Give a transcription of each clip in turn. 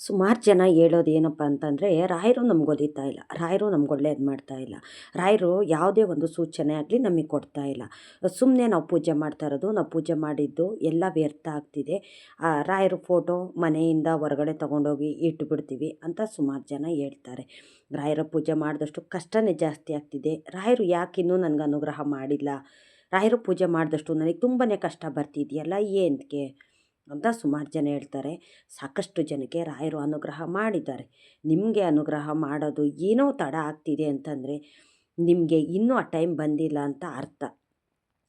ಸುಮಾರು ಜನ ಹೇಳೋದು ಏನಪ್ಪ ಅಂತಂದರೆ, ರಾಯರು ನಮ್ಗೆ ಒಲಿತಾ ಇಲ್ಲ. ರಾಯರು ನಮ್ಗೆ ಒಳ್ಳೇದು ಮಾಡ್ತಾ ಇಲ್ಲ. ರಾಯರು ಯಾವುದೇ ಒಂದು ಸೂಚನೆ ಆಗಲಿ ನಮಗೆ ಕೊಡ್ತಾ ಇಲ್ಲ. ಸುಮ್ಮನೆ ನಾವು ಪೂಜೆ ಮಾಡ್ತಾ ಇರೋದು, ನಾವು ಪೂಜೆ ಮಾಡಿದ್ದು ಎಲ್ಲ ವ್ಯರ್ಥ ಆಗ್ತಿದೆ. ರಾಯರು ಫೋಟೋ ಮನೆಯಿಂದ ಹೊರಗಡೆ ತೊಗೊಂಡೋಗಿ ಇಟ್ಬಿಡ್ತೀವಿ ಅಂತ ಸುಮಾರು ಜನ ಹೇಳ್ತಾರೆ. ರಾಯರ ಪೂಜೆ ಮಾಡಿದಷ್ಟು ಕಷ್ಟನೇ ಜಾಸ್ತಿ ಆಗ್ತಿದೆ. ರಾಯರು ಯಾಕಿನ್ನೂ ನನಗೆ ಅನುಗ್ರಹ ಮಾಡಿಲ್ಲ? ರಾಯರು ಪೂಜೆ ಮಾಡಿದಷ್ಟು ನನಗೆ ತುಂಬಾ ಕಷ್ಟ ಬರ್ತಿದೆಯಲ್ಲ ಏನಕ್ಕೆ ಅಂತ ಸುಮಾರು ಜನ ಹೇಳ್ತಾರೆ. ಸಾಕಷ್ಟು ಜನಕ್ಕೆ ರಾಯರು ಅನುಗ್ರಹ ಮಾಡಿದ್ದಾರೆ. ನಿಮಗೆ ಅನುಗ್ರಹ ಮಾಡೋದು ಏನೋ ತಡ ಆಗ್ತಿದೆ ಅಂತಂದರೆ ನಿಮಗೆ ಇನ್ನೂ ಆ ಟೈಮ್ ಬಂದಿಲ್ಲ ಅಂತ ಅರ್ಥ.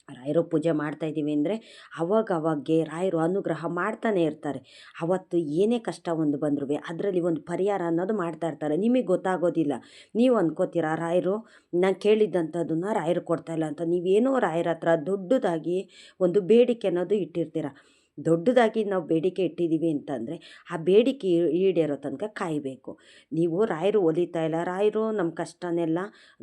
ರಾಯರು ಪೂಜೆ ಮಾಡ್ತಾಯಿದ್ದೀವಿ ಅಂದರೆ ಅವಾಗ ಅವಾಗೆ ರಾಯರು ಅನುಗ್ರಹ ಮಾಡ್ತಾನೆ ಇರ್ತಾರೆ. ಅವತ್ತು ಏನೇ ಕಷ್ಟ ಒಂದು ಬಂದ್ರೂ ಅದರಲ್ಲಿ ಒಂದು ಪರಿಹಾರ ಅನ್ನೋದು ಮಾಡ್ತಾ ಇರ್ತಾರೆ. ನಿಮಗೆ ಗೊತ್ತಾಗೋದಿಲ್ಲ. ನೀವು ಅಂದ್ಕೋತೀರಾ ರಾಯರು? ನಾನು ಕೇಳಿದ್ದಂಥದ್ದನ್ನು ರಾಯರು ಕೊಡ್ತಾಯಿಲ್ಲ ಅಂತ. ನೀವೇನೋ ರಾಯರ ಹತ್ರ ದೊಡ್ಡದಾಗಿ ಒಂದು ಬೇಡಿಕೆ ಅನ್ನೋದು ಇಟ್ಟಿರ್ತೀರ. ದೊಡ್ಡದಾಗಿ ನಾವು ಬೇಡಿಕೆ ಇಟ್ಟಿದ್ದೀವಿ ಅಂತಂದರೆ ಆ ಬೇಡಿಕೆ ಈಡೇರೋ ತನಕ ಕಾಯಬೇಕು. ನೀವು ರಾಯರು ಒಲಿತಾ ಇಲ್ಲ, ರಾಯರು ನಮ್ಮ ಕಷ್ಟನೆಲ್ಲ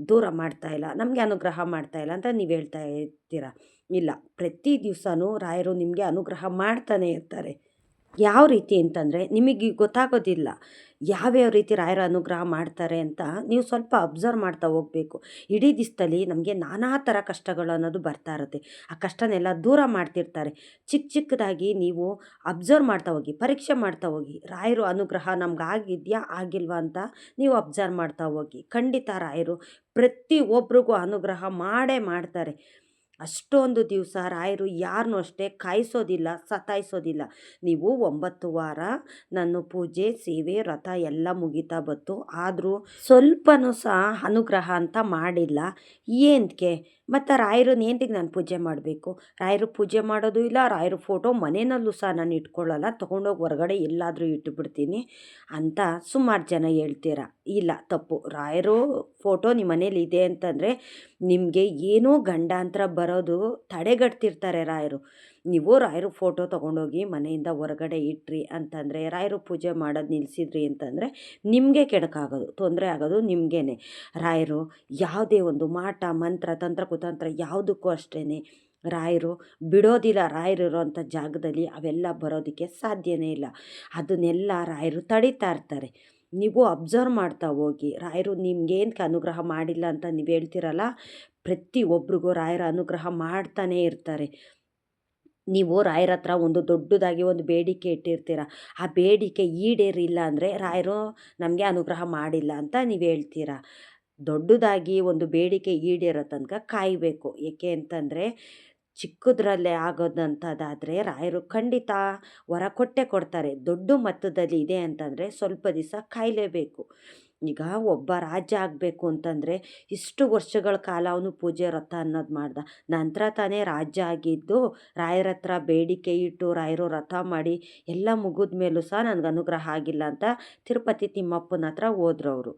ದೂರ ಮಾಡ್ತಾ ಇಲ್ಲ, ನಮಗೆ ಅನುಗ್ರಹ ಮಾಡ್ತಾ ಇಲ್ಲ ಅಂತ ನೀವು ಹೇಳ್ತಾ ಇರ್ತೀರ ಇಲ್ಲ, ಪ್ರತಿ ದಿವಸನೂ ರಾಯರು ನಿಮಗೆ ಅನುಗ್ರಹ ಮಾಡ್ತಾನೆ ಇರ್ತಾರೆ. ಯಾವ ರೀತಿ ಅಂತಂದರೆ ನಿಮಗೆ ಗೊತ್ತಾಗೋದಿಲ್ಲ. ಯಾವ್ಯಾವ ರೀತಿ ರಾಯರ ಅನುಗ್ರಹ ಮಾಡ್ತಾರೆ ಅಂತ ನೀವು ಸ್ವಲ್ಪ ಅಬ್ಸರ್ವ್ ಮಾಡ್ತಾ ಹೋಗಬೇಕು. ಇಡೀ ದಿವಸದಲ್ಲಿ ನಮಗೆ ನಾನಾ ಥರ ಕಷ್ಟಗಳು ಅನ್ನೋದು ಬರ್ತಾ ಇರುತ್ತೆ. ಆ ಕಷ್ಟನೆಲ್ಲ ದೂರ ಮಾಡ್ತಿರ್ತಾರೆ. ಚಿಕ್ಕ ಚಿಕ್ಕದಾಗಿ ನೀವು ಅಬ್ಸರ್ವ್ ಮಾಡ್ತಾ ಹೋಗಿ, ಪರೀಕ್ಷೆ ಮಾಡ್ತಾ ಹೋಗಿ, ರಾಯರು ಅನುಗ್ರಹ ನಮ್ಗೆ ಆಗಿದೆಯಾ ಆಗಿಲ್ವಾ ಅಂತ ನೀವು ಅಬ್ಸರ್ವ್ ಮಾಡ್ತಾ ಹೋಗಿ. ಖಂಡಿತ ರಾಯರು ಪ್ರತಿ ಒಬ್ರಿಗೂ ಅನುಗ್ರಹ ಮಾಡೇ ಮಾಡ್ತಾರೆ. ಅಷ್ಟೊಂದು ದಿವಸ ರಾಯರು ಯಾರನ್ನೂ ಅಷ್ಟೇ ಕಾಯಿಸೋದಿಲ್ಲ, ಸತಾಯಿಸೋದಿಲ್ಲ. ನೀವು ಒಂಬತ್ತು ವಾರ ನನ್ನ ಪೂಜೆ, ಸೇವೆ ರಥ ಎಲ್ಲ ಮುಗಿತಾ ಬತ್ತು ಆದರೂ ಸ್ವಲ್ಪನೂ ಸಹ ಅನುಗ್ರಹ ಅಂತ ಮಾಡಿಲ್ಲ. ಏನಕ್ಕೆ ಮತ್ತು ರಾಯರನ್ನ ಏನಕ್ಕೆ ನಾನು ಪೂಜೆ ಮಾಡಬೇಕು. ರಾಯರು ಪೂಜೆ ಮಾಡೋದು ಇಲ್ಲ, ರಾಯರ ಫೋಟೋ ಮನೆಯಲ್ಲೂ ಸಹ ನಾನು ಇಟ್ಕೊಳ್ಳಲ್ಲ ತೊಗೊಂಡೋಗಿ ಹೊರಗಡೆ ಎಲ್ಲಾದರೂ ಇಟ್ಟುಬಿಡ್ತೀನಿ ಅಂತ ಸುಮಾರು ಜನ ಹೇಳ್ತೀರ. ಇಲ್ಲ, ತಪ್ಪು. ರಾಯರು ಫೋಟೋ ನಿಮ್ಮ ಮನೇಲಿ ಇದೆ ಅಂತಂದರೆ ನಿಮಗೆ ಏನೋ ಗಂಡಾಂತರ ಬರೋದು ತಡೆಗಟ್ತಿರ್ತಾರೆ ರಾಯರು. ನೀವು ರಾಯರು ಫೋಟೋ ತೊಗೊಂಡೋಗಿ ಮನೆಯಿಂದ ಹೊರಗಡೆ ಇಟ್ರಿ ಅಂತಂದರೆ, ರಾಯರು ಪೂಜೆ ಮಾಡೋದು ನಿಲ್ಲಿಸಿದ್ರಿ ಅಂತಂದರೆ ನಿಮಗೆ ಕೆಡಕಾಗೋದು ತೊಂದರೆ ಆಗೋದು ನಿಮಗೇನೆ. ರಾಯರು ಯಾವುದೇ ಒಂದು ಮಾಟ, ಮಂತ್ರ, ತಂತ್ರ, ಕುತಂತ್ರ ಯಾವುದಕ್ಕೂ ಅಷ್ಟೇ ರಾಯರು ಬಿಡೋದಿಲ್ಲ, ರಾಯರು ಇರೋವಂಥ ಜಾಗದಲ್ಲಿ ಅವೆಲ್ಲ ಬರೋದಕ್ಕೆ ಸಾಧ್ಯನೇ ಇಲ್ಲ. ಅದನ್ನೆಲ್ಲ ರಾಯರು ತಡೀತಾ ಇರ್ತಾರೆ. ನೀವು ಅಬ್ಸರ್ವ್ ಮಾಡ್ತಾ ಹೋಗಿ, ರಾಯರು ನಿಮ್ಗೇನಕ್ಕೆ ಅನುಗ್ರಹ ಮಾಡಿಲ್ಲ ಅಂತ ನೀವು ಹೇಳ್ತೀರಲ್ಲ ಪ್ರತಿ ಒಬ್ರಿಗೂ ರಾಯರ ಅನುಗ್ರಹ ಮಾಡ್ತಾನೇ ಇರ್ತಾರೆ. ನೀವು ರಾಯರ ಹತ್ರ ಒಂದು ದೊಡ್ಡದಾಗಿ ಒಂದು ಬೇಡಿಕೆ ಇಟ್ಟಿರ್ತೀರ. ಆ ಬೇಡಿಕೆ ಈಡೇರಿಲ್ಲ ಅಂದರೆ ರಾಯರು ನಮಗೆ ಅನುಗ್ರಹ ಮಾಡಿಲ್ಲ ಅಂತ ನೀವು ಹೇಳ್ತೀರ. ದೊಡ್ಡದಾಗಿ ಒಂದು ಬೇಡಿಕೆ ಈಡೇರೋ ತನಕ ಕಾಯಬೇಕು. ಏಕೆ ಅಂತಂದರೆ ಚಿಕ್ಕದ್ರಲ್ಲೇ ಆಗೋದಂಥದ್ದಾದರೆ ರಾಯರು ಖಂಡಿತ ವರ ಕೊಟ್ಟೆ ಕೊಡ್ತಾರೆ. ದೊಡ್ಡ ಮೊತ್ತದಲ್ಲಿ ಇದೆ ಅಂತಂದರೆ ಸ್ವಲ್ಪ ದಿವಸ ಕಾಯಲೇಬೇಕು. ಈಗ ಒಬ್ಬ ರಾಜ ಆಗಬೇಕು ಅಂತಂದರೆ ಇಷ್ಟು ವರ್ಷಗಳ ಕಾಲ ಅವನು ಪೂಜೆ ರಥ ಅನ್ನೋದು ಮಾಡ್ದ. ನಂತರ ತಾನೇ ರಾಜ್ಯ ಆಗಿದ್ದು ರಾಯರ ಹತ್ರ ಬೇಡಿಕೆ ಇಟ್ಟು ರಾಯರು ರಥ ಮಾಡಿ ಎಲ್ಲ ಮುಗಿದ ಮೇಲೂ ಸಹ ನನಗೆ ಅನುಗ್ರಹ ಆಗಿಲ್ಲ ಅಂತ ತಿರುಪತಿ ತಿಮ್ಮಪ್ಪನ ಹತ್ರ ಹೋದ್ರು ಅವರು.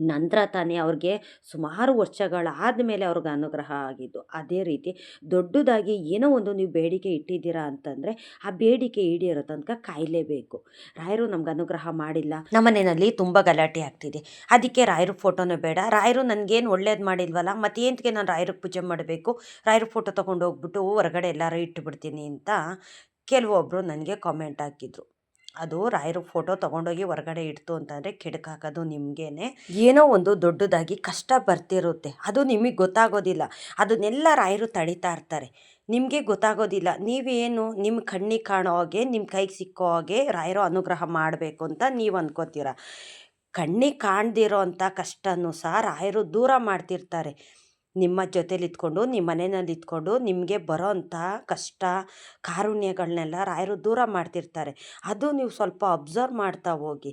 ನಂತರ ತಾನೇ ಅವ್ರಿಗೆ ಸುಮಾರು ವರ್ಷಗಳಾದ ಮೇಲೆ ಅವ್ರಿಗೆ ಅನುಗ್ರಹ ಆಗಿದ್ದು. ಅದೇ ರೀತಿ ದೊಡ್ಡದಾಗಿ ಏನೋ ಒಂದು ನೀವು ಬೇಡಿಕೆ ಇಟ್ಟಿದ್ದೀರಾ ಅಂತಂದರೆ ಆ ಬೇಡಿಕೆ ಈಡೇರೋ ತನಕ ಕಾಯಲೇಬೇಕು. ರಾಯರು ನಮ್ಗೆ ಅನುಗ್ರಹ ಮಾಡಿಲ್ಲ. ನಮ್ಮನೆಯಲ್ಲಿ ತುಂಬ ಗಲಾಟೆ ಆಗ್ತಿದೆ. ಅದಕ್ಕೆ ರಾಯರು ಫೋಟೋನೇ ಬೇಡ. ರಾಯರು ನನಗೇನು ಒಳ್ಳೇದು ಮಾಡಿಲ್ವಲ್ಲ ಮತ್ತೇಂತಕ್ಕೆ ನಾನು ರಾಯರಿಗೆ ಪೂಜೆ ಮಾಡಬೇಕು? ರಾಯರ ಫೋಟೋ ತೊಗೊಂಡು ಹೋಗ್ಬಿಟ್ಟು ಹೊರಗಡೆ ಎಲ್ಲರೂ ಇಟ್ಟುಬಿಡ್ತೀನಿ ಅಂತ ಕೆಲವೊಬ್ಬರು ನನಗೆ ಕಾಮೆಂಟ್ ಹಾಕಿದ್ರು. ಅದು ರಾಯರು ಫೋಟೋ ತಗೊಂಡೋಗಿ ಹೊರಗಡೆ ಇಡ್ತು ಅಂತಂದರೆ ಕೆಡಕಾಕೋದು ನಿಮಗೇನೆ. ಏನೋ ಒಂದು ದೊಡ್ಡದಾಗಿ ಕಷ್ಟ ಬರ್ತಿರುತ್ತೆ. ಅದು ನಿಮಗೆ ಗೊತ್ತಾಗೋದಿಲ್ಲ. ಅದನ್ನೆಲ್ಲ ರಾಯರು ತಡಿತಾ ಇರ್ತಾರೆ. ನಿಮಗೆ ಗೊತ್ತಾಗೋದಿಲ್ಲ. ನೀವೇನು ನಿಮ್ಮ ಕಣ್ಣಿಗೆ ಕಾಣೋ ಹಾಗೆ ನಿಮ್ಮ ಕೈಗೆ ಸಿಕ್ಕೋ ಹಾಗೆ ರಾಯರು ಅನುಗ್ರಹ ಮಾಡಬೇಕು ಅಂತ ನೀವು ಅಂದ್ಕೋತೀರ ಕಣ್ಣಿಗೆ ಕಾಣ್ದಿರೋ ಅಂಥ ಕಷ್ಟನೂ ಸಹ ರಾಯರು ದೂರ ಮಾಡ್ತಿರ್ತಾರೆ. ನಿಮ್ಮ ಜೊತೇಲಿ ಇದ್ಕೊಂಡು ನಿಮ್ಮ ಮನೆಯಲ್ಲಿ ಇದ್ಕೊಂಡು ನಿಮಗೆ ಬರೋ ಅಂಥ ಕಷ್ಟ ಕಾರುಣ್ಯಗಳನ್ನೆಲ್ಲ ರಾಯರು ದೂರ ಮಾಡ್ತಿರ್ತಾರೆ. ಅದು ನೀವು ಸ್ವಲ್ಪ ಅಬ್ಸರ್ವ್ ಮಾಡ್ತಾ ಹೋಗಿ.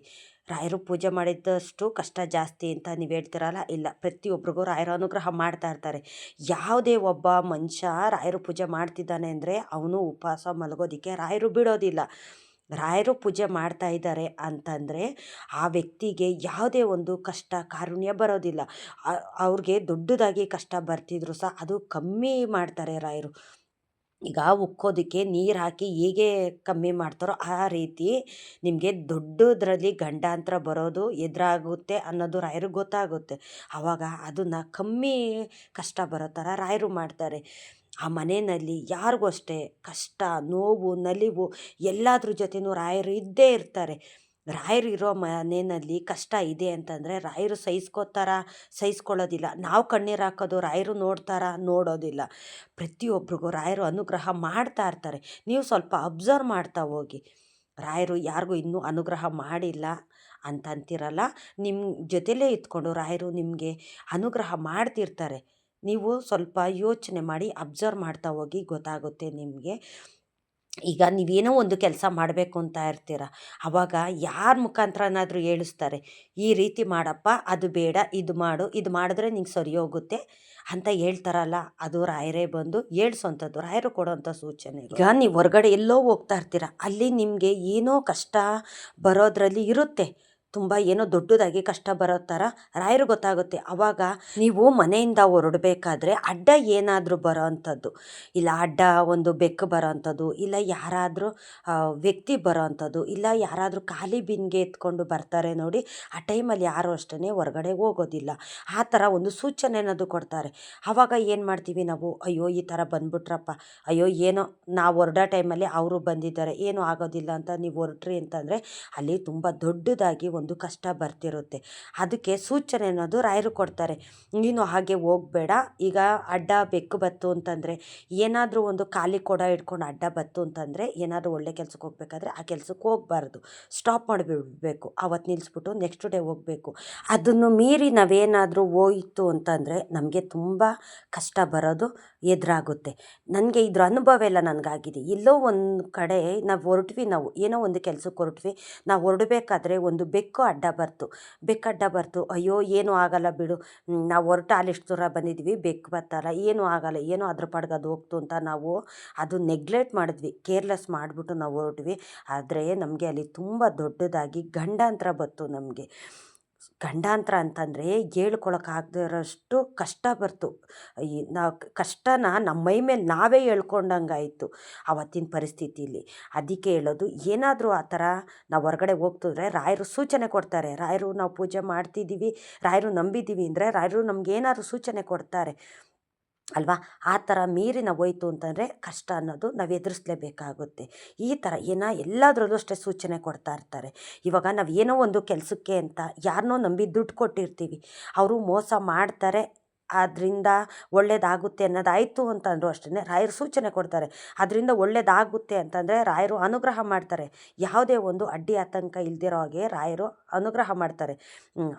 ರಾಯರು ಪೂಜೆ ಮಾಡಿದ್ದಷ್ಟು ಕಷ್ಟ ಜಾಸ್ತಿ ಅಂತ ನೀವು ಹೇಳ್ತಿರಲ್ಲ? ಇಲ್ಲ ಪ್ರತಿಯೊಬ್ಬರಿಗೂ ರಾಯರ ಅನುಗ್ರಹ ಮಾಡ್ತಾ ಇರ್ತಾರೆ. ಯಾವುದೇ ಒಬ್ಬ ಮನುಷ್ಯ ರಾಯರು ಪೂಜೆ ಮಾಡ್ತಿದ್ದಾನೆ ಅಂದರೆ ಅವನು ಉಪವಾಸ ಮಲಗೋದಕ್ಕೆ ರಾಯರು ಬಿಡೋದಿಲ್ಲ. ರಾಯರು ಪೂಜೆ ಮಾಡ್ತಾ ಇದ್ದಾರೆ ಅಂತಂದರೆ ಆ ವ್ಯಕ್ತಿಗೆ ಯಾವುದೇ ಒಂದು ಕಷ್ಟ, ಕಾರುಣ್ಯ ಬರೋದಿಲ್ಲ. ಅವ್ರಿಗೆ ದೊಡ್ಡದಾಗಿ ಕಷ್ಟ ಬರ್ತಿದ್ರು ಸಹ ಅದು ಕಮ್ಮಿ ಮಾಡ್ತಾರೆ ರಾಯರು. ಈಗ ಉಕ್ಕೋದಕ್ಕೆ ನೀರು ಹಾಕಿ ಹೇಗೆ ಕಮ್ಮಿ ಮಾಡ್ತಾರೋ ಆ ರೀತಿ ನಿಮಗೆ ದೊಡ್ಡದ್ರಲ್ಲಿ ಗಂಡಾಂತರ ಬರೋದು ಎದುರಾಗುತ್ತೆ ಅನ್ನೋದು ರಾಯರಿಗೆ ಗೊತ್ತಾಗುತ್ತೆ. ಆವಾಗ ಅದನ್ನು ಕಮ್ಮಿ ಕಷ್ಟ ಬರೋ ಥರ ರಾಯರು ಮಾಡ್ತಾರೆ. ಆ ಮನೆಯಲ್ಲಿ ಯಾರಿಗೂ ಅಷ್ಟೇ ಕಷ್ಟ, ನೋವು, ನಲಿವು ಎಲ್ಲದ್ರ ಜೊತೆನೂ ರಾಯರು ಇದ್ದೇ ಇರ್ತಾರೆ. ರಾಯರು ಇರೋ ಮನೆಯಲ್ಲಿ ಕಷ್ಟ ಇದೆ ಅಂತಂದರೆ ರಾಯರು ಸಹಿಸ್ಕೋತಾರ, ಸಹಿಸ್ಕೊಳ್ಳೋದಿಲ್ಲ. ನಾವು ಕಣ್ಣೀರು ಹಾಕೋದು ರಾಯರು ನೋಡ್ತಾರಾ, ನೋಡೋದಿಲ್ಲ. ಪ್ರತಿಯೊಬ್ರಿಗೂ ರಾಯರು ಅನುಗ್ರಹ ಮಾಡ್ತಾ ಇರ್ತಾರೆ. ನೀವು ಸ್ವಲ್ಪ ಅಬ್ಸರ್ವ್ ಮಾಡ್ತಾ ಹೋಗಿ. ರಾಯರು ಯಾರಿಗೂ ಇನ್ನೂ ಅನುಗ್ರಹ ಮಾಡಿಲ್ಲ ಅಂತಂತಿರಲ್ಲ. ನಿಮ್ಮ ಜೊತೆಲೇ ಇದ್ಕೊಂಡು ರಾಯರು ನಿಮಗೆ ಅನುಗ್ರಹ ಮಾಡ್ತಿರ್ತಾರೆ. ನೀವು ಸ್ವಲ್ಪ ಯೋಚನೆ ಮಾಡಿ ಅಬ್ಸರ್ವ್ ಮಾಡ್ತಾ ಹೋಗಿ ಗೊತ್ತಾಗುತ್ತೆ ನಿಮಗೆ. ಈಗ ನೀವೇನೋ ಒಂದು ಕೆಲಸ ಮಾಡಬೇಕು ಅಂತ ಇರ್ತೀರ ಆವಾಗ ಯಾರ ಮುಖಾಂತರನಾದರೂ ಹೇಳಿಸ್ತಾರೆ ಈ ರೀತಿ ಮಾಡಪ್ಪ, ಅದು ಬೇಡ, ಇದು ಮಾಡು, ಇದು ಮಾಡಿದ್ರೆ ನಿಂಗೆ ಸರಿ ಹೋಗುತ್ತೆ ಅಂತ ಹೇಳ್ತಾರಲ್ಲ, ಅದು ರಾಯರೇ ಬಂದು ಹೇಳ್ಸೋಂಥದ್ದು ರಾಯರು ಕೊಡೋಂಥ ಸೂಚನೆ ಈಗ ನೀವು ಹೊರಗಡೆ ಎಲ್ಲೋ ಹೋಗ್ತಾ ಇರ್ತೀರ, ಅಲ್ಲಿ ನಿಮಗೆ ಏನೋ ಕಷ್ಟ ಬರೋದ್ರಲ್ಲಿ ಇರುತ್ತೆ. ತುಂಬ ಏನೋ ದೊಡ್ಡದಾಗಿ ಕಷ್ಟ ಬರೋ ಥರ ರಾಯರು ಗೊತ್ತಾಗುತ್ತೆ. ಆವಾಗ ನೀವು ಮನೆಯಿಂದ ಹೊರಡಬೇಕಾದ್ರೆ ಅಡ್ಡ ಏನಾದರೂ ಬರೋ ಅಂಥದ್ದು. ಇಲ್ಲ ಅಡ್ಡ ಒಂದು ಬೆಕ್ಕು ಬರೋ ಅಂಥದ್ದು, ಇಲ್ಲ ಯಾರಾದರೂ ವ್ಯಕ್ತಿ ಬರೋ ಅಂಥದ್ದು, ಇಲ್ಲ ಯಾರಾದರೂ ಖಾಲಿ ಬಿನ್ಗೆ ಎತ್ಕೊಂಡು ಬರ್ತಾರೆ ನೋಡಿ, ಆ ಟೈಮಲ್ಲಿ ಯಾರು ಅಷ್ಟೇ ಹೊರಗಡೆ ಹೋಗೋದಿಲ್ಲ. ಆ ಥರ ಒಂದು ಸೂಚನೆ ಅನ್ನೋದು ಕೊಡ್ತಾರೆ. ಆವಾಗ ಏನು ಮಾಡ್ತೀವಿ ನಾವು? ಅಯ್ಯೋ, ಈ ಥರ ಬಂದ್ಬಿಟ್ರಪ್ಪ. ಅಯ್ಯೋ, ಏನೋ ನಾವು ಹೊರಡೋ ಟೈಮಲ್ಲಿ ಅವರು ಬಂದಿದ್ದಾರೆ. ಏನೂ ಆಗೋದಿಲ್ಲ ಅಂತ ನೀವು ಹೊರಟ್ರಿ ಅಂತಂದರೆ, ಅಲ್ಲಿ ತುಂಬ ದೊಡ್ಡದಾಗಿ ಒಂದು ಕಷ್ಟ ಬರ್ತಿರುತ್ತೆ. ಅದಕ್ಕೆ ಸೂಚನೆ ಅನ್ನೋದು ರಾಯರು ಕೊಡ್ತಾರೆ. ನೀನು ಹಾಗೆ ಹೋಗಬೇಡ. ಈಗ ಅಡ್ಡ ಬೆಕ್ಕು ಬತ್ತು ಅಂತಂದರೆ, ಏನಾದರೂ ಒಂದು ಖಾಲಿ ಕೊಡ ಇಟ್ಕೊಂಡು ಅಡ್ಡ ಬತ್ತು ಅಂತಂದರೆ, ಏನಾದರೂ ಒಳ್ಳೆ ಕೆಲಸಕ್ಕೆ ಹೋಗ್ಬೇಕಾದ್ರೆ ಆ ಕೆಲಸಕ್ಕೆ ಹೋಗಬಾರ್ದು. ಸ್ಟಾಪ್ ಮಾಡಿಬಿಡ್ಬೇಕು. ಅವತ್ತು ನಿಲ್ಲಿಸ್ಬಿಟ್ಟು ನೆಕ್ಸ್ಟ್ ಡೇ ಹೋಗಬೇಕು. ಅದನ್ನು ಮೀರಿ ನಾವೇನಾದರೂ ಹೋಯಿತು ಅಂತಂದರೆ, ನಮಗೆ ತುಂಬ ಕಷ್ಟ ಬರೋದು ಎದುರಾಗುತ್ತೆ. ನನಗೆ ಇದ್ರ ಅನುಭವ ಎಲ್ಲ ನನಗಾಗಿದೆ. ಎಲ್ಲೋ ಒಂದು ಕಡೆ ನಾವು ಹೊರಟ್ವಿ ನಾವು. ಏನೋ ಒಂದು ಕೆಲಸಕ್ಕೆ ಹೊರಟ್ವಿ. ನಾವು ಹೊರಡಬೇಕಾದ್ರೆ ಒಂದು ಬೆಕ್ಕು ಅಡ್ಡ ಬರ್ತು. ಬೆಕ್ಕು ಅಡ್ಡ ಬರ್ತು. ಅಯ್ಯೋ, ಏನೂ ಆಗಲ್ಲ ಬಿಡು. ನಾವು ಹೊರ್ಟು ಅಲ್ಲಿಷ್ಟು ದೂರ ಬಂದಿದ್ವಿ. ಬೆಕ್ಕು ಬತ್ತಲ್ಲ ಏನೂ ಆಗಲ್ಲ. ಏನೋ ಅದ್ರ ಪಾಡ್ಗೆ ಅದು ಹೋಗ್ತು ಅಂತ ನಾವು ಅದು ನೆಗ್ಲೆಕ್ಟ್ ಮಾಡಿದ್ವಿ. ಕೇರ್ಲೆಸ್ ಮಾಡಿಬಿಟ್ಟು ನಾವು ಹೊರಟ್ವಿ. ಆದರೆ ನಮಗೆ ಅಲ್ಲಿ ತುಂಬ ದೊಡ್ಡದಾಗಿ ಗಂಡಾಂತರ ಬತ್ತು ನಮಗೆ. ಗಂಡಾಂತರ ಅಂತಂದರೆ ಹೇಳ್ಕೊಳಕ್ಕಾಗ್ದಿರೋಷ್ಟು ಕಷ್ಟ ಬರ್ತು. ಈ ನಾವು ಕಷ್ಟನ ನಮ್ಮ ಮೈ ಮೇಲೆ ನಾವೇ ಹೇಳ್ಕೊಂಡಂಗಾಯಿತು ಆವತ್ತಿನ ಪರಿಸ್ಥಿತಿಲಿ. ಅದಕ್ಕೆ ಹೇಳೋದು ಏನಾದರೂ ಆ ಥರ ನಾವು ಹೊರಗಡೆ ಹೋಗ್ತಿದ್ರೆ ರಾಯರು ಸೂಚನೆ ಕೊಡ್ತಾರೆ. ರಾಯರು ನಾವು ಪೂಜೆ ಮಾಡ್ತಿದ್ದೀವಿ ರಾಯರು ನಂಬಿದ್ದೀವಿ ಅಂದರೆ ರಾಯರು ನಮಗೇನಾದ್ರು ಸೂಚನೆ ಕೊಡ್ತಾರೆ. ಅಲ್ವಾ? ಆ ಥರ ಮೀರಿ ಹೋಯ್ತು ಅಂತಂದರೆ ಕಷ್ಟ ಅನ್ನೋದು ನಾವು ಎದುರಿಸ್ಲೇಬೇಕಾಗುತ್ತೆ. ಈ ಥರ ಏನೋ ಎಲ್ಲದರಲ್ಲೂ ಅಷ್ಟೇ ಸೂಚನೆ ಕೊಡ್ತಾ ಇರ್ತಾರೆ. ಇವಾಗ ನಾವು ಏನೋ ಒಂದು ಕೆಲಸಕ್ಕೆ ಅಂತ ಯಾರನ್ನೋ ನಂಬಿ ದುಡ್ಡು ಕೊಟ್ಟಿರ್ತೀವಿ. ಅವರು ಮೋಸ ಮಾಡ್ತಾರೆ. ಅದರಿಂದ ಒಳ್ಳೇದಾಗುತ್ತೆ ಅನ್ನೋದಾಯಿತು ಅಂತಂದರು ಅಷ್ಟೇ ರಾಯರು ಸೂಚನೆ ಕೊಡ್ತಾರೆ. ಅದರಿಂದ ಒಳ್ಳೆಯದಾಗುತ್ತೆ ಅಂತಂದರೆ ರಾಯರು ಅನುಗ್ರಹ ಮಾಡ್ತಾರೆ. ಯಾವುದೇ ಒಂದು ಅಡ್ಡಿ ಆತಂಕ ಇಲ್ದಿರೋ ಹಾಗೆ ರಾಯರು ಅನುಗ್ರಹ ಮಾಡ್ತಾರೆ.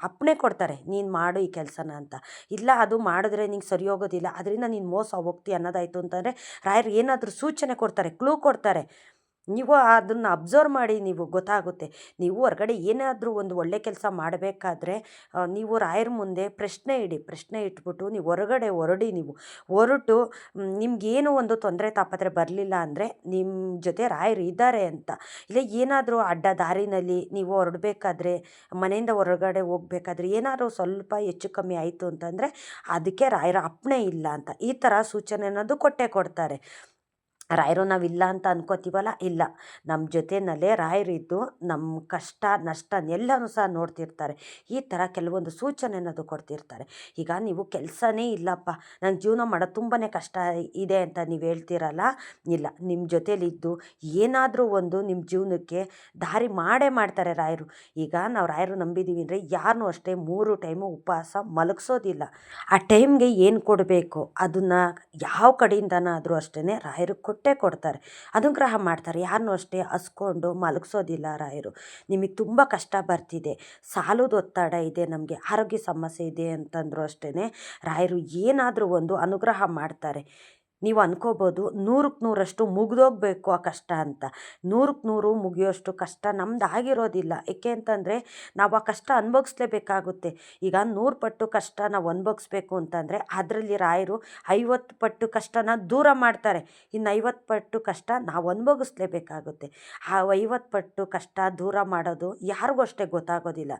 ಅಪ್ಪಣೆ ಕೊಡ್ತಾರೆ. ನೀನು ಮಾಡು ಈ ಕೆಲಸನ ಅಂತ. ಇಲ್ಲ, ಅದು ಮಾಡಿದ್ರೆ ನಿಂಗೆ ಸರಿ ಹೋಗೋದಿಲ್ಲ. ಅದರಿಂದ ನೀನು ಮೋಸ ಹೋಗ್ತಿ ಅನ್ನೋದಾಯಿತು ಅಂತಂದರೆ ರಾಯರು ಏನಾದರೂ ಸೂಚನೆ ಕೊಡ್ತಾರೆ, ಕ್ಲೂ ಕೊಡ್ತಾರೆ. ನೀವು ಅದನ್ನು ಅಬ್ಸರ್ವ್ ಮಾಡಿ ನೀವು ಗೊತ್ತಾಗುತ್ತೆ. ನೀವು ಹೊರಗಡೆ ಏನಾದರೂ ಒಂದು ಒಳ್ಳೆ ಕೆಲಸ ಮಾಡಬೇಕಾದ್ರೆ ನೀವು ರಾಯರ ಮುಂದೆ ಪ್ರಶ್ನೆ ಇಡಿ, ಪ್ರಶ್ನೆ ಇಟ್ಬಿಟ್ಟು ನೀವು ಹೊರಗಡೆ ಹೊರಡಿ ನೀವು. ಹೊರಟು ನಿಮಗೇನು ಒಂದು ತೊಂದರೆ ತಾಪತ್ರೆ ಬರಲಿಲ್ಲ ಅಂದರೆ ನಿಮ್ಮ ಜೊತೆ ರಾಯರು ಇದ್ದಾರೆ ಅಂತ. ಇಲ್ಲ ಏನಾದರೂ ಅಡ್ಡ ದಾರಿನಲ್ಲಿ ನೀವು ಹೊರಡಬೇಕಾದ್ರೆ, ಮನೆಯಿಂದ ಹೊರಗಡೆ ಹೋಗ್ಬೇಕಾದ್ರೆ ಏನಾದರೂ ಸ್ವಲ್ಪ ಹೆಚ್ಚು ಕಮ್ಮಿ ಆಯಿತು ಅಂತಂದರೆ, ಅದಕ್ಕೆ ರಾಯರ ಅಪ್ಪಣೆ ಇಲ್ಲ ಅಂತ. ಈ ಥರ ಸೂಚನೆ ಅನ್ನೋದು ಕೊಟ್ಟೆ ಕೊಡ್ತಾರೆ. ರಾಯರು ನಾವಿಲ್ಲ ಅಂತ ಅನ್ಕೋತೀವಲ್ಲ? ಇಲ್ಲ. ನಮ್ಮ ಜೊತೆಯಲ್ಲೇ ರಾಯರಿದ್ದು ನಮ್ಮ ಕಷ್ಟ, ನಷ್ಟ ನಷ್ಟನೆಲ್ಲನೂ ಸಹ ನೋಡ್ತಿರ್ತಾರೆ. ಈ ಥರ ಕೆಲವೊಂದು ಸೂಚನೆ ಅನ್ನೋದು ಕೊಡ್ತಿರ್ತಾರೆ. ಈಗ ನೀವು ಕೆಲಸನೇ ಇಲ್ಲಪ್ಪ. ನನ್ನ ಜೀವನ ಮಾಡೋದು ತುಂಬಾ ಕಷ್ಟ ಇದೆ ಅಂತ ನೀವು ಹೇಳ್ತಿರಲ್ಲ? ಇಲ್ಲ. ನಿಮ್ಮ ಜೊತೇಲಿದ್ದು ಏನಾದರೂ ಒಂದು ನಿಮ್ಮ ಜೀವನಕ್ಕೆ ದಾರಿ ಮಾಡೇ ಮಾಡ್ತಾರೆ ರಾಯರು. ಈಗ ನಾವು ರಾಯರು ನಂಬಿದ್ದೀವಿ ಅಂದರೆ ಯಾರನ್ನೂ ಅಷ್ಟೇ ಮೂರು ಟೈಮು ಉಪವಾಸ ಮಲಗಿಸೋದಿಲ್ಲ. ಆ ಟೈಮ್ಗೆ ಏನು ಕೊಡಬೇಕು? ಅದನ್ನು ಯಾವ ಕಡೆಯಿಂದನಾದರೂ ಅಷ್ಟೇ ರಾಯರು ಕೊಡ್ತಾರೆ. ಅನುಗ್ರಹ ಮಾಡ್ತಾರೆ. ಯಾರನ್ನೂ ಅಷ್ಟೇ ಹಸ್ಕೊಂಡು ಮಲಗಿಸೋದಿಲ್ಲ ರಾಯರು. ನಿಮಗೆ ತುಂಬ ಕಷ್ಟ ಬರ್ತಿದೆ. ಸಾಲದ ಒತ್ತಡ ಇದೆ, ನಮಗೆ ಆರೋಗ್ಯ ಸಮಸ್ಯೆ ಇದೆ ಅಂತಂದರೂ ಅಷ್ಟೇ ರಾಯರು ಏನಾದರೂ ಒಂದು ಅನುಗ್ರಹ ಮಾಡ್ತಾರೆ. ನೀವು ಅನ್ಕೋಬೋದು ನೂರಕ್ಕೆ ನೂರಷ್ಟು ಮುಗಿದೋಗ್ಬೇಕು ಆ ಕಷ್ಟ ಅಂತ. ನೂರಕ್ಕೆ ನೂರು ಮುಗಿಯೋಷ್ಟು ಕಷ್ಟ ನಮ್ದು ಆಗಿರೋದಿಲ್ಲ. ಏಕೆ ಅಂತಂದರೆ ನಾವು ಆ ಕಷ್ಟ ಅನುಭವಿಸ್ಲೇಬೇಕಾಗುತ್ತೆ. ಈಗ ನೂರು ಪಟ್ಟು ಕಷ್ಟ ನಾವು ಅನುಭವಿಸ್ಬೇಕು ಅಂತಂದರೆ ಅದರಲ್ಲಿ ರಾಯರು ಐವತ್ತು ಪಟ್ಟು ಕಷ್ಟನ ದೂರ ಮಾಡ್ತಾರೆ. ಇನ್ನು ಐವತ್ತು ಪಟ್ಟು ಕಷ್ಟ ನಾವು ಅನುಭವಿಸ್ಲೇಬೇಕಾಗುತ್ತೆ. ಆ ಐವತ್ತು ಪಟ್ಟು ಕಷ್ಟ ದೂರ ಮಾಡೋದು ಯಾರಿಗೂ ಅಷ್ಟೇ ಗೊತ್ತಾಗೋದಿಲ್ಲ.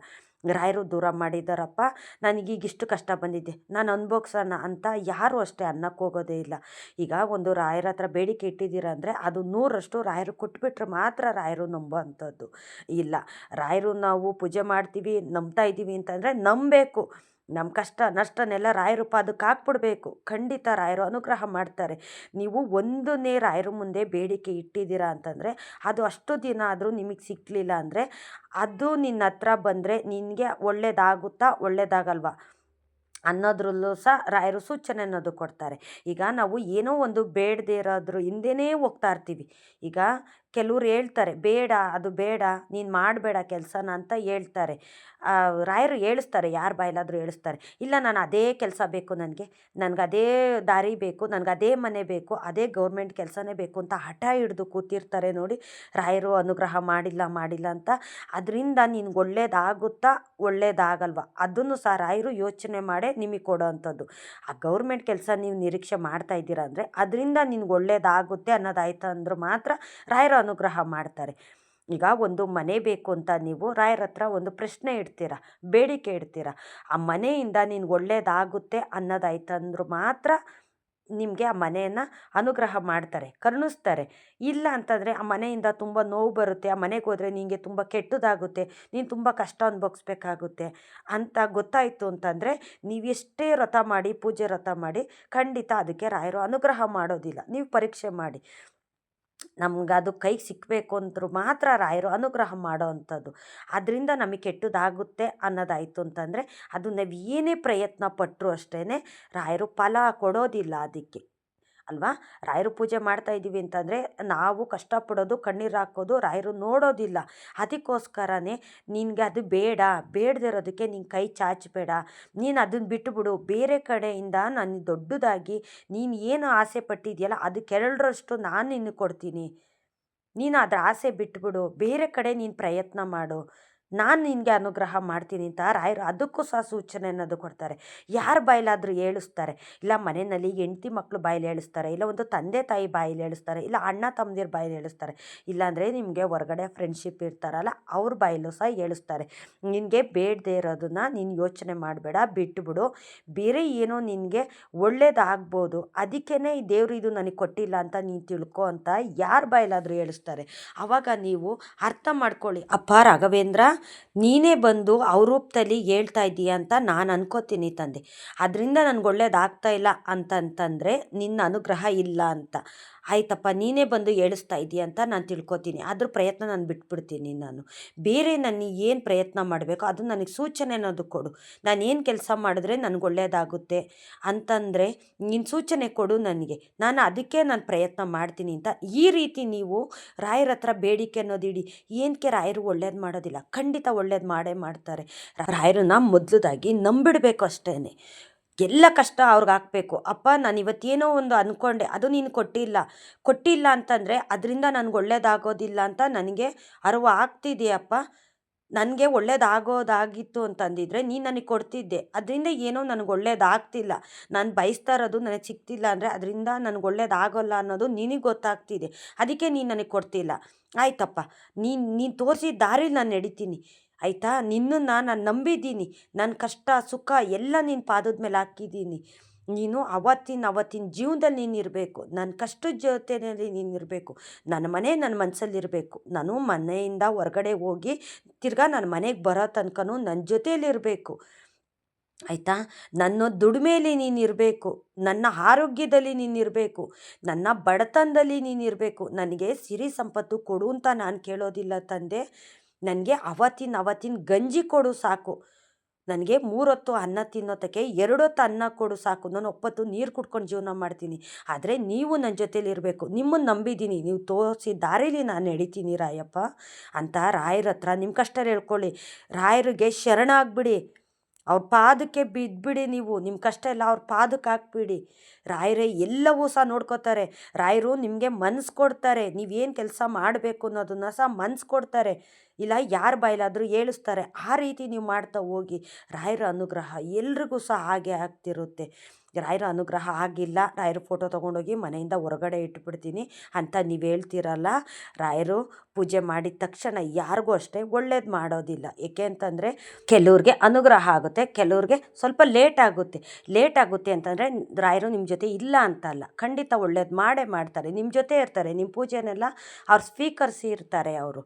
ರಾಯರು ದೂರ ಮಾಡಿದಾರಪ್ಪ ನನಗೀಗ ಇಷ್ಟು ಕಷ್ಟ ಬಂದಿದೆ. ನಾನು ಅನುಭವ್ಸೋಣ ಅಂತ ಯಾರೂ ಅಷ್ಟೇ ಅನ್ನಕ್ಕೆ ಹೋಗೋದೇ ಇಲ್ಲ. ಈಗ ಒಂದು ರಾಯರ ಹತ್ರ ಬೇಡಿಕೆ ಇಟ್ಟಿದ್ದೀರ ಅಂದರೆ ಅದು ನೂರಷ್ಟು ರಾಯರು ಕೊಟ್ಬಿಟ್ರೆ ಮಾತ್ರ ರಾಯರು ನಂಬೋ ಅಂಥದ್ದು ಇಲ್ಲ. ರಾಯರು ನಾವು ಪೂಜೆ ಮಾಡ್ತೀವಿ, ನಂಬ್ತಾ ಇದ್ದೀವಿ ಅಂತಂದರೆ ನಂಬಬೇಕು. ನಮ್ಮ ಕಷ್ಟ, ನಷ್ಟನೆಲ್ಲ ರಾಯರ ಪಾದಕ್ಕೆ ಹಾಕ್ಬಿಡ್ಬೇಕು. ಖಂಡಿತ ರಾಯರು ಅನುಗ್ರಹ ಮಾಡ್ತಾರೆ. ನೀವು ಒಂದನೇ ರಾಯರ ಮುಂದೆ ಬೇಡಿಕೆ ಇಟ್ಟಿದ್ದೀರಾ ಅಂತಂದರೆ, ಅದು ಅಷ್ಟು ದಿನ ಆದರೂ ನಿಮಗೆ ಸಿಕ್ಕಲಿಲ್ಲ ಅಂದರೆ, ಅದು ನಿನ್ನ ಹತ್ರ ಬಂದರೆ ನಿನಗೆ ಒಳ್ಳೇದಾಗುತ್ತಾ, ಒಳ್ಳೇದಾಗಲ್ವಾ? ಅನ್ನೋದ್ರಲ್ಲೂ ಸಹ ರಾಯರು ಸೂಚನೆ ಅನ್ನೋದು ಕೊಡ್ತಾರೆ. ಈಗ ನಾವು ಏನೋ ಒಂದು ಬೇಡದೇ ಇರೋದ್ರ ಹಿಂದೆನೇ ಹೋಗ್ತಾ ಇರ್ತೀವಿ. ಈಗ ಕೆಲವ್ರು ಹೇಳ್ತಾರೆ, ಬೇಡ, ಅದು ಬೇಡ, ನೀನು ಮಾಡಬೇಡ ಕೆಲಸನ ಅಂತ ಹೇಳ್ತಾರೆ. ರಾಯರು ಹೇಳಿಸ್ತಾರೆ ಯಾರು ಬಾಯಲ್ಲಾದರೂ ಹೇಳಿಸ್ತಾರೆ ಇಲ್ಲ, ನಾನು ಅದೇ ಕೆಲಸ ಬೇಕು ನನಗೆ. ನನಗೆ ಅದೇ ದಾರಿ ಬೇಕು, ನನಗೆ ಅದೇ ಮನೆ ಬೇಕು, ಅದೇ ಗೌರ್ಮೆಂಟ್ ಕೆಲಸನೇ ಬೇಕು ಅಂತ ಹಠ ಹಿಡಿದು ಕೂತಿರ್ತಾರೆ ನೋಡಿ, ರಾಯರು ಅನುಗ್ರಹ ಮಾಡಿಲ್ಲ ಮಾಡಿಲ್ಲ ಅಂತ. ಅದರಿಂದ ನಿನ್ಗೆ ಒಳ್ಳೇದಾಗುತ್ತಾ, ಒಳ್ಳೇದಾಗಲ್ವ? ಅದನ್ನು ಸಹ ರಾಯರು ಯೋಚನೆ ಮಾಡೇ ನಿಮಗೆ ಕೊಡೋ ಅಂಥದ್ದು ಆ ಗೌರ್ಮೆಂಟ್ ಕೆಲಸ ನೀವು ನಿರೀಕ್ಷೆ ಮಾಡ್ತಾ ಇದ್ದೀರಾ ಅಂದರೆ, ಅದರಿಂದ ನಿನ್ಗೆ ಒಳ್ಳೇದಾಗುತ್ತೆ ಅನ್ನೋದಾಯ್ತು ಅಂದ್ರೆ ಮಾತ್ರ ರಾಯರು ಅನುಗ್ರಹ ಮಾಡ್ತಾರೆ. ಈಗ ಒಂದು ಮನೆ ಬೇಕು ಅಂತ ನೀವು ರಾಯರ ಹತ್ರ ಒಂದು ಪ್ರಶ್ನೆ ಇಡ್ತೀರ, ಬೇಡಿಕೆ ಇಡ್ತೀರ, ಆ ಮನೆಯಿಂದ ನಿನ್ಗೆ ಒಳ್ಳೇದಾಗುತ್ತೆ ಅನ್ನೋದಾಯ್ತಂದ್ರೂ ಮಾತ್ರ ನಿಮಗೆ ಆ ಮನೆಯನ್ನು ಅನುಗ್ರಹ ಮಾಡ್ತಾರೆ, ಕರುಣಿಸ್ತಾರೆ. ಇಲ್ಲ ಅಂತಂದರೆ ಆ ಮನೆಯಿಂದ ತುಂಬ ನೋವು ಬರುತ್ತೆ, ಆ ಮನೆಗೆ ಹೋದರೆ ನಿನಗೆ ತುಂಬ ಕೆಟ್ಟದಾಗುತ್ತೆ, ನೀನು ತುಂಬ ಕಷ್ಟ ಅನುಭವಿಸ್ಬೇಕಾಗುತ್ತೆ ಅಂತ ಗೊತ್ತಾಯಿತು ಅಂತಂದರೆ ನೀವು ಎಷ್ಟೇ ರಥ ಮಾಡಿ, ಪೂಜೆ ರಥ ಮಾಡಿ ಖಂಡಿತ ಅದಕ್ಕೆ ರಾಯರು ಅನುಗ್ರಹ ಮಾಡೋದಿಲ್ಲ. ನೀವು ಪರೀಕ್ಷೆ ಮಾಡಿ. ನಮ್ಗೆ ಅದು ಕೈಗೆ ಸಿಕ್ಕಬೇಕು ಅಂದ್ರೂ ಮಾತ್ರ ರಾಯರು ಅನುಗ್ರಹ ಮಾಡೋ ಅಂಥದ್ದು. ಅದರಿಂದ ನಮಗೆ ಕೆಟ್ಟದಾಗುತ್ತೆ ಅನ್ನೋದಾಯಿತು ಅಂತಂದರೆ, ಅದು ನಾವು ಏನೇ ಪ್ರಯತ್ನ ಪಟ್ಟರು ಅಷ್ಟೇ ರಾಯರು ಫಲ ಕೊಡೋದಿಲ್ಲ ಅದಕ್ಕೆ. ಅಲ್ವಾ? ರಾಯರು ಪೂಜೆ ಮಾಡ್ತಾ ಇದ್ದೀವಿ ಅಂತಂದರೆ ನಾವು ಕಷ್ಟಪಡೋದು, ಕಣ್ಣೀರು ಹಾಕೋದು ರಾಯರು ನೋಡೋದಿಲ್ಲ. ಅದಕ್ಕೋಸ್ಕರನೇ ನಿನಗೆ ಅದು ಬೇಡ ಬೇಡದಿರೋದಕ್ಕೆ ನಿನ್ನ ಕೈ ಚಾಚಬೇಡ. ನೀನು ಅದನ್ನು ಬಿಟ್ಟುಬಿಡು ಬೇರೆ ಕಡೆಯಿಂದ ನಾನು ದೊಡ್ಡದಾಗಿ ನೀನು ಏನು ಆಸೆ ಪಟ್ಟಿದೆಯಲ್ಲ ಅದು ಕೆರಳರಷ್ಟು ನಾನು ನಿನ್ನ ಕೊಡ್ತೀನಿ. ನೀನು ಅದರ ಆಸೆ ಬಿಟ್ಬಿಡು. ಬೇರೆ ಕಡೆ ನೀನು ಪ್ರಯತ್ನ ಮಾಡು. ನಾನು ನಿನಗೆ ಅನುಗ್ರಹ ಮಾಡ್ತೀನಿ ಅಂತ ರಾಯರು ಅದಕ್ಕೂ ಸಹ ಸೂಚನೆ ಅನ್ನೋದು ಕೊಡ್ತಾರೆ. ಯಾರ ಬಾಯಲಾದರೂ ಹೇಳಿಸ್ತಾರೆ ಇಲ್ಲ ಮನೆಯಲ್ಲಿ ಹೆಂಡ್ತಿ ಮಕ್ಕಳು ಬಾಯಲ್ಲಿ ಹೇಳಿಸ್ತಾರೆ ಇಲ್ಲ ಒಂದು ತಂದೆ ತಾಯಿ ಬಾಯಲ್ಲಿ ಹೇಳಿಸ್ತಾರೆ ಇಲ್ಲ ಅಣ್ಣ ತಮ್ಮದಿರ ಬಾಯಲ್ಲಿ ಹೇಳಿಸ್ತಾರೆ ಇಲ್ಲಾಂದರೆ ನಿಮಗೆ ಹೊರಗಡೆ ಫ್ರೆಂಡ್ಶಿಪ್ ಇರ್ತಾರಲ್ಲ, ಅವ್ರ ಬಾಯಲ್ಲೂ ಸಹ ಹೇಳಿಸ್ತಾರೆ ನಿನಗೆ ಬೇಡದೇ ಇರೋದನ್ನು ನೀನು ಯೋಚನೆ ಮಾಡಬೇಡ ಬಿಟ್ಟುಬಿಡು ಬೇರೆ ಏನೋ ನಿನಗೆ ಒಳ್ಳೇದಾಗ್ಬೋದು ಅದಕ್ಕೇ ದೇವರು ಇದು ನನಗೆ ಕೊಟ್ಟಿಲ್ಲ ಅಂತ ನೀನು ತಿಳ್ಕೊ ಅಂತ ಯಾರ ಬಾಯಲ್ಲಾದರೂ ಹೇಳಿಸ್ತಾರೆ ಆವಾಗ ನೀವು ಅರ್ಥ ಮಾಡ್ಕೊಳ್ಳಿ. ಅಪ್ಪ ರಾಘವೇಂದ್ರ ನೀನೇ ಬಂದು ಅವರೂಪದಲ್ಲಿ ರೂಪದಲ್ಲಿ ಹೇಳ್ತಾ ಇದ್ದೀಯ ಅಂತ ನಾನು ಅನ್ಕೋತೀನಿ ತಂದೆ. ಅದರಿಂದ ನನಗೆ ಒಳ್ಳೇದಾಗ್ತಾ ಇಲ್ಲ ಅಂತಂತಂದರೆ ನಿನ್ನ ಅನುಗ್ರಹ ಇಲ್ಲ ಅಂತ. ಆಯ್ತಪ್ಪ, ನೀನೇ ಬಂದು ಹೇಳಿಸ್ತಾ ಇದೀಯ ಅಂತ ನಾನು ತಿಳ್ಕೊತೀನಿ. ಅದ್ರ ಪ್ರಯತ್ನ ನಾನು ಬಿಟ್ಬಿಡ್ತೀನಿ ನಾನು. ಬೇರೆ ನಾನು ಏನು ಪ್ರಯತ್ನ ಮಾಡಬೇಕು ಅದು ನನಗೆ ಸೂಚನೆ ಅನ್ನೋದು ಕೊಡು. ನಾನು ಏನು ಕೆಲಸ ಮಾಡಿದ್ರೆ ನನಗೆ ಒಳ್ಳೆಯದಾಗುತ್ತೆ ಅಂತಂದರೆ, ನೀನು ಸೂಚನೆ ಕೊಡು ನನಗೆ. ನಾನು ಅದಕ್ಕೆ ನಾನು ಪ್ರಯತ್ನ ಮಾಡ್ತೀನಿ ಅಂತ ಈ ರೀತಿ ನೀವು ರಾಯರ ಹತ್ರ ಬೇಡಿಕೆ ಅನ್ನೋದಿಡಿ ಏನಕ್ಕೆ ರಾಯರು ಒಳ್ಳೇದು ಮಾಡೋದಿಲ್ಲ. ಖಂಡಿತ ಒಳ್ಳೇದು ಮಾಡೇ ಮಾಡ್ತಾರೆ. ರಾಯರನ್ನ ಮೊದಲದಾಗಿ ನಂಬಿಡಬೇಕು ಅಷ್ಟೇ ಎಲ್ಲ ಕಷ್ಟ ಅವ್ರಿಗೆ ಹಾಕ್ಬೇಕು. ಅಪ್ಪ, ನಾನು ಇವತ್ತೇನೋ ಒಂದು ಅಂದ್ಕೊಂಡೆ ಅದು ನೀನು ಕೊಟ್ಟಿಲ್ಲ. ಕೊಟ್ಟಿಲ್ಲ ಅಂತಂದರೆ ಅದರಿಂದ ನನಗೆ ಒಳ್ಳೇದಾಗೋದಿಲ್ಲ ಅಂತ ನನಗೆ ಅರಿವು ಆಗ್ತಿದೆಯಪ್ಪ ನನಗೆ ಒಳ್ಳೇದಾಗೋದಾಗಿತ್ತು ಅಂತಂದಿದ್ರೆ ನೀನು ನನಗೆ ಕೊಡ್ತಿದ್ದೆ. ಅದರಿಂದ ಏನೋ ನನಗೆ ಒಳ್ಳೇದಾಗ್ತಿಲ್ಲ. ನಾನು ಬಯಸ್ತಾ ಇರೋದು ನನಗೆ ಸಿಕ್ತಿಲ್ಲ ಅಂದರೆ ಅದರಿಂದ ನನಗೆ ಒಳ್ಳೇದಾಗೋಲ್ಲ ಅನ್ನೋದು ನಿನಗೆ ಗೊತ್ತಾಗ್ತಿದೆ. ಅದಕ್ಕೆ ನೀನು ನನಗೆ ಕೊಡ್ತಿಲ್ಲ. ಆಯ್ತಪ್ಪ. ನೀನು ನೀನು ತೋರಿಸಿದ ದಾರಿಲಿ ನಾನು ನಡಿತೀನಿ. ಆಯಿತಾ? ನಿನ್ನನ್ನು ನಾನು ನಂಬಿದ್ದೀನಿ. ನನ್ನ ಕಷ್ಟ, ಸುಖ ಎಲ್ಲ ನಿನ್ನ ಪಾದದ ಮೇಲೆ ಹಾಕಿದ್ದೀನಿ. ನೀನು ಅವತ್ತಿನ ಅವತ್ತಿನ ಜೀವನದಲ್ಲಿ ನೀನು ಇರಬೇಕು. ನನ್ನ ಕಷ್ಟದ ಜೊತೆಯಲ್ಲಿ ನೀನು ಇರಬೇಕು. ನನ್ನ ಮನೆ ನನ್ನ ಮನಸ್ಸಲ್ಲಿರಬೇಕು ನಾನು ಮನೆಯಿಂದ ಹೊರಗಡೆ ಹೋಗಿ ತಿರ್ಗಾ ನನ್ನ ಮನೆಗೆ ಬರೋ ತನಕನೂ ನನ್ನ ಜೊತೆಯಲ್ಲಿರಬೇಕು ಆಯಿತಾ? ನನ್ನ ದುಡಿಮೆಯಲ್ಲಿ ನೀನು ಇರಬೇಕು. ನನ್ನ ಆರೋಗ್ಯದಲ್ಲಿ ನೀನು ಇರಬೇಕು. ನನ್ನ ಬಡತನದಲ್ಲಿ ನೀನು ಇರಬೇಕು. ನನಗೆ ಸಿರಿ ಸಂಪತ್ತು ಕೊಡು ಅಂತ ನಾನು ಕೇಳೋದಿಲ್ಲ ತಂದೆ. ನನಗೆ ಅವತ್ತಿನ ಅವತ್ತಿನ ಗಂಜಿ ಕೊಡು ಸಾಕು. ನನಗೆ ಮೂರೊತ್ತು ಅನ್ನ ತಿನ್ನೋತಕ್ಕೆ ಎರಡೊತ್ತು ಅನ್ನ ಕೊಡು ಸಾಕು. ನಾನು ಒಪ್ಪತ್ತು ನೀರು ಕುಡ್ಕೊಂಡು ಜೀವನ ಮಾಡ್ತೀನಿ. ಆದರೆ ನೀವು ನನ್ನ ಜೊತೇಲಿ ಇರಬೇಕು. ನಿಮ್ಮನ್ನು ನಂಬಿದ್ದೀನಿ. ನೀವು ತೋರಿಸಿ ದಾರೀಲಿ ನಾನು ನಡಿತೀನಿ ರಾಯಪ್ಪ. ಅಂತ ರಾಯರ ಹತ್ರ ನಿಮ್ಮ ಕಷ್ಟ ಹೇಳ್ಕೊಳ್ಳಿ. ರಾಯರಿಗೆ ಶರಣಾಗ್ಬಿಡಿ. ಅವ್ರ ಪಾದಕ್ಕೆ ಬಿದ್ದುಬಿಡಿ ನೀವು ನಿಮ್ಮ ಕಷ್ಟ ಎಲ್ಲ ಅವ್ರ ಪಾದಕ್ಕೆ ಹಾಕ್ಬಿಡಿ. ರಾಯರೇ, ಎಲ್ಲವೂ ಸಹ ನೋಡ್ಕೋತಾರೆ. ರಾಯರು ನಿಮಗೆ ಮನ್ಸು ಕೊಡ್ತಾರೆ. ನೀವೇನು ಕೆಲಸ ಮಾಡಬೇಕು ಅನ್ನೋದನ್ನು ಸಹ ಮನ್ಸು ಕೊಡ್ತಾರೆ. ಇಲ್ಲ, ಯಾರ ಬಾಯಿಲಾದರೂ ಹೇಳಿಸ್ತಾರೆ ಆ ರೀತಿ ನೀವು ಮಾಡ್ತಾ ಹೋಗಿ ರಾಯರ ಅನುಗ್ರಹ ಎಲ್ರಿಗೂ ಸಹ ಹಾಗೆ ಆಗ್ತಿರುತ್ತೆ. ರಾಯರ ಅನುಗ್ರಹ ಆಗಿಲ್ಲ. ರಾಯರ ಫೋಟೋ ತೊಗೊಂಡೋಗಿ ಮನೆಯಿಂದ ಹೊರಗಡೆ ಇಟ್ಬಿಡ್ತೀನಿ. ಅಂತ ನೀವು ಹೇಳ್ತೀರಲ್ಲ? ರಾಯರು ಪೂಜೆ ಮಾಡಿದ ತಕ್ಷಣ ಯಾರಿಗೂ ಅಷ್ಟೇ ಒಳ್ಳೇದು ಮಾಡೋದಿಲ್ಲ. ಏಕೆ ಅಂತಂದರೆ ಕೆಲವ್ರಿಗೆ ಅನುಗ್ರಹ ಆಗುತ್ತೆ, ಕೆಲವ್ರಿಗೆ ಸ್ವಲ್ಪ ಲೇಟ್ ಆಗುತ್ತೆ. ಲೇಟ್ ಆಗುತ್ತೆ ಅಂತಂದರೆ ರಾಯರು ನಿಮ್ಮ ಜೊತೆ ಇಲ್ಲ ಅಂತ ಅಲ್ಲ ಖಂಡಿತ ಒಳ್ಳೇದು ಮಾಡೇ ಮಾಡ್ತಾರೆ. ನಿಮ್ಮ ಜೊತೆ ಇರ್ತಾರೆ. ನಿಮ್ಮ ಪೂಜೆನೆಲ್ಲ ಅವ್ರು ಸ್ವೀಕರಿಸಿ ಇರ್ತಾರೆ ಅವರು.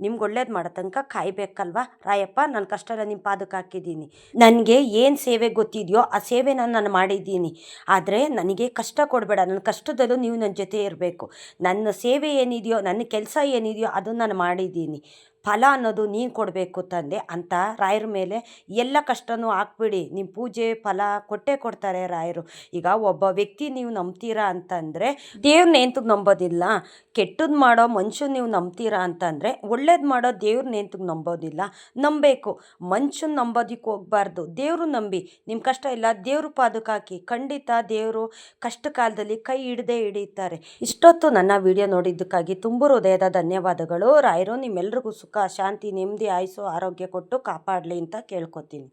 ನಿಮ್ಗೆ ಒಳ್ಳೇದು ಮಾಡೋ ತನಕ ಕಾಯಬೇಕಲ್ವ? ರಾಯಪ್ಪ ನನ್ನ ಕಷ್ಟನ ನಿಮ್ಮ ಪಾದಕ್ಕೆ ಹಾಕಿದ್ದೀನಿ. ನನಗೆ ಏನು ಸೇವೆ ಗೊತ್ತಿದೆಯೋ ಆ ಸೇವೆನ ನಾನು ಮಾಡಿದ್ದೀನಿ. ಆದರೆ ನನಗೆ ಕಷ್ಟ ಕೊಡಬೇಡ. ನನ್ನ ಕಷ್ಟದಲ್ಲೂ ನೀವು ನನ್ನ ಜೊತೆ ಇರಬೇಕು. ನನ್ನ ಸೇವೆ ಏನಿದೆಯೋ, ನನ್ನ ಕೆಲಸ ಏನಿದೆಯೋ ಅದನ್ನು ನಾನು ಮಾಡಿದ್ದೀನಿ. ಫಲ ಅನ್ನೋದು ನೀನು ಕೊಡಬೇಕು ತಂದೆ ಅಂತ ರಾಯರ ಮೇಲೆ ಎಲ್ಲ ಕಷ್ಟನೂ ಹಾಕ್ಬಿಡಿ. ನಿಮ್ಮ ಪೂಜೆ ಫಲ ಕೊಟ್ಟೇ ಕೊಡ್ತಾರೆ ರಾಯರು. ಈಗ ಒಬ್ಬ ವ್ಯಕ್ತಿ ನೀವು ನಂಬ್ತೀರಾ ಅಂತಂದರೆ ದೇವ್ರನ್ನ ಎಂತಕ್ಕೆ ನಂಬೋದಿಲ್ಲ. ಕೆಟ್ಟದ್ದು ಮಾಡೋ ಮನುಷ್ಯನ ನೀವು ನಂಬ್ತೀರಾ ಅಂತಂದರೆ ಒಳ್ಳೇದು ಮಾಡೋ ದೇವ್ರನ್ನ ಎಂತಕ್ಕೆ ನಂಬೋದಿಲ್ಲ. ನಂಬಬೇಕು ಮನುಷ್ಯನ ನಂಬೋದಕ್ಕೆ ಹೋಗ್ಬಾರ್ದು. ದೇವರು ನಂಬಿ. ನಿಮ್ಮ ಕಷ್ಟ ಇಲ್ಲ, ದೇವ್ರ ಪಾದಕ್ಕೆ ಹಾಕಿ. ಖಂಡಿತ ದೇವರು ಕಷ್ಟ ಕಾಲದಲ್ಲಿ ಕೈ ಹಿಡದೆ ಹಿಡಿಯುತ್ತಾರೆ ಇಷ್ಟೊತ್ತು ನನ್ನ ವಿಡಿಯೋ ನೋಡಿದ್ದಕ್ಕಾಗಿ ತುಂಬ ಹೃದಯದ ಧನ್ಯವಾದಗಳು. ರಾಯರು, ನಿಮ್ಮೆಲ್ರಿಗೂ ಸುಖ ಶಾಂತಿ ನೆಮ್ಮದಿ ಆಯುಸ್ಸು ಆರೋಗ್ಯ ಕೊಟ್ಟು ಕಾಪಾಡಲಿ ಅಂತ ಕೇಳ್ಕೊತೀನಿ.